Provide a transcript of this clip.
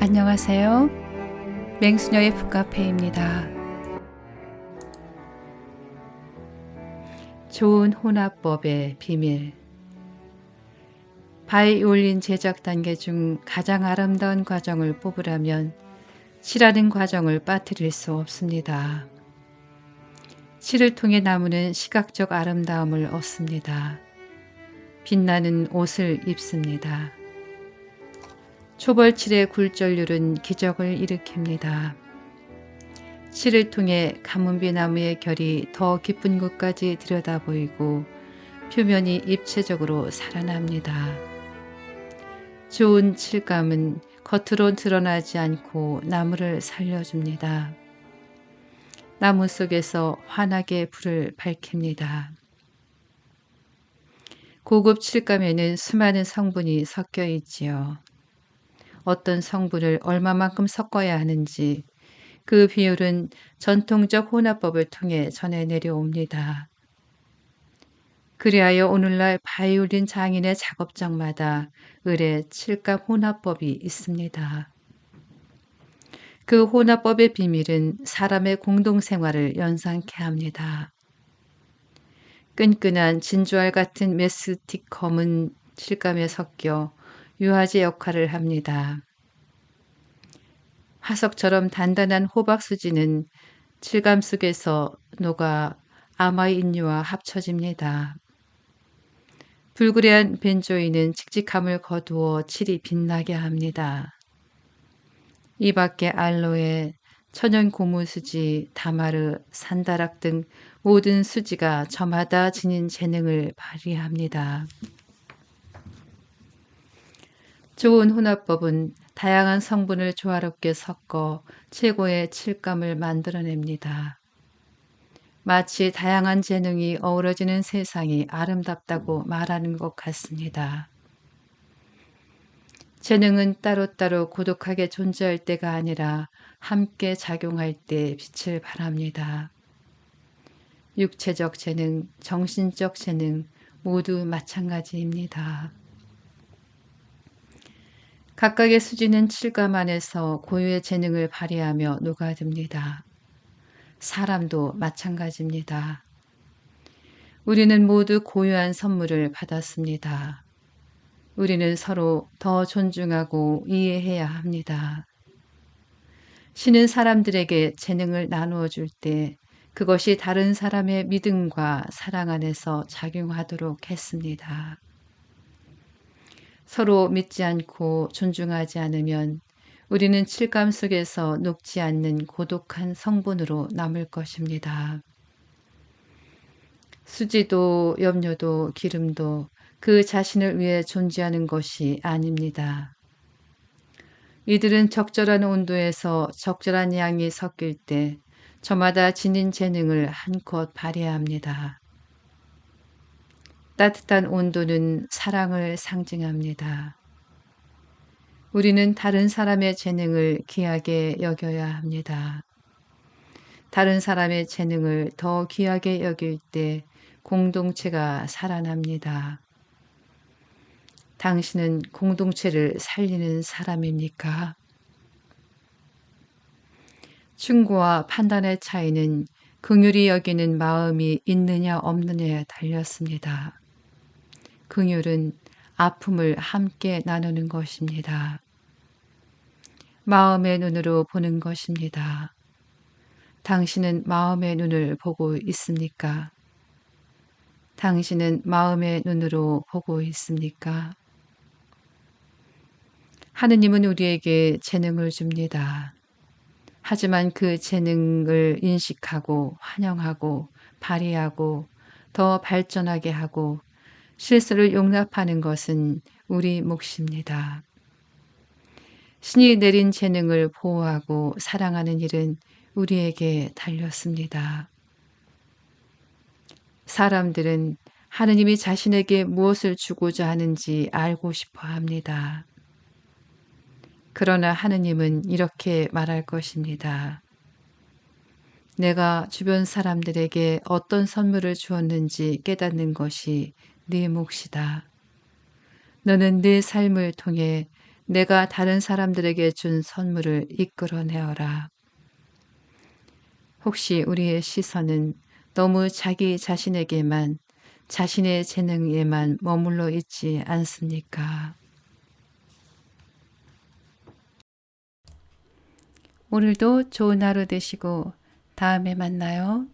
안녕하세요. 맹수녀의 북카페입니다. 좋은 혼합법의 비밀 바이올린 제작 단계 중 가장 아름다운 과정을 뽑으라면 칠하는 과정을 빠뜨릴 수 없습니다. 칠을 통해 나무는 시각적 아름다움을 얻습니다. 빛나는 옷을 입습니다. 초벌칠의 굴절률은 기적을 일으킵니다. 칠을 통해 가문비 나무의 결이 더 깊은 곳까지 들여다 보이고 표면이 입체적으로 살아납니다. 좋은 칠감은 겉으로 드러나지 않고 나무를 살려줍니다. 나무 속에서 환하게 불을 밝힙니다. 고급 칠감에는 수많은 성분이 섞여 있지요. 어떤 성분을 얼마만큼 섞어야 하는지 그 비율은 전통적 혼합법을 통해 전해 내려옵니다. 그리하여 오늘날 바이올린 장인의 작업장마다 을의 칠감 혼합법이 있습니다. 그 혼합법의 비밀은 사람의 공동생활을 연상케 합니다. 끈끈한 진주알 같은 메스틱 검은 칠감에 섞여 유화제 역할을 합니다. 화석처럼 단단한 호박 수지는 칠감 속에서 녹아 아마인유와 합쳐집니다. 불그레한 벤조이는 칙칙함을 거두어 칠이 빛나게 합니다. 이 밖에 알로에, 천연 고무수지, 다마르, 산다락 등 모든 수지가 저마다 지닌 재능을 발휘합니다. 좋은 혼합법은 다양한 성분을 조화롭게 섞어 최고의 칠감을 만들어냅니다. 마치 다양한 재능이 어우러지는 세상이 아름답다고 말하는 것 같습니다. 재능은 따로따로 고독하게 존재할 때가 아니라 함께 작용할 때 빛을 발합니다. 육체적 재능, 정신적 재능 모두 마찬가지입니다. 각각의 수지는 칠감 안에서 고유의 재능을 발휘하며 녹아듭니다. 사람도 마찬가지입니다. 우리는 모두 고유한 선물을 받았습니다. 우리는 서로 더 존중하고 이해해야 합니다. 신은 사람들에게 재능을 나누어 줄 때 그것이 다른 사람의 믿음과 사랑 안에서 작용하도록 했습니다. 서로 믿지 않고 존중하지 않으면 우리는 칠감 속에서 녹지 않는 고독한 성분으로 남을 것입니다. 수지도 염료도 기름도 그 자신을 위해 존재하는 것이 아닙니다. 이들은 적절한 온도에서 적절한 양이 섞일 때 저마다 지닌 재능을 한껏 발휘합니다. 따뜻한 온도는 사랑을 상징합니다. 우리는 다른 사람의 재능을 귀하게 여겨야 합니다. 다른 사람의 재능을 더 귀하게 여길 때 공동체가 살아납니다. 당신은 공동체를 살리는 사람입니까? 충고와 판단의 차이는 긍휼히 여기는 마음이 있느냐 없느냐에 달렸습니다. 긍휼은 아픔을 함께 나누는 것입니다. 마음의 눈으로 보는 것입니다. 당신은 마음의 눈을 보고 있습니까? 당신은 마음의 눈으로 보고 있습니까? 하느님은 우리에게 재능을 줍니다. 하지만 그 재능을 인식하고 환영하고 발휘하고 더 발전하게 하고 실수를 용납하는 것은 우리 몫입니다. 신이 내린 재능을 보호하고 사랑하는 일은 우리에게 달렸습니다. 사람들은 하느님이 자신에게 무엇을 주고자 하는지 알고 싶어 합니다. 그러나 하느님은 이렇게 말할 것입니다. 내가 주변 사람들에게 어떤 선물을 주었는지 깨닫는 것이 네 몫이다. 너는 네 삶을 통해 내가 다른 사람들에게 준 선물을 이끌어내어라. 혹시 우리의 시선은 너무 자기 자신에게만, 자신의 재능에만 머물러 있지 않습니까? 오늘도 좋은 하루 되시고 다음에 만나요.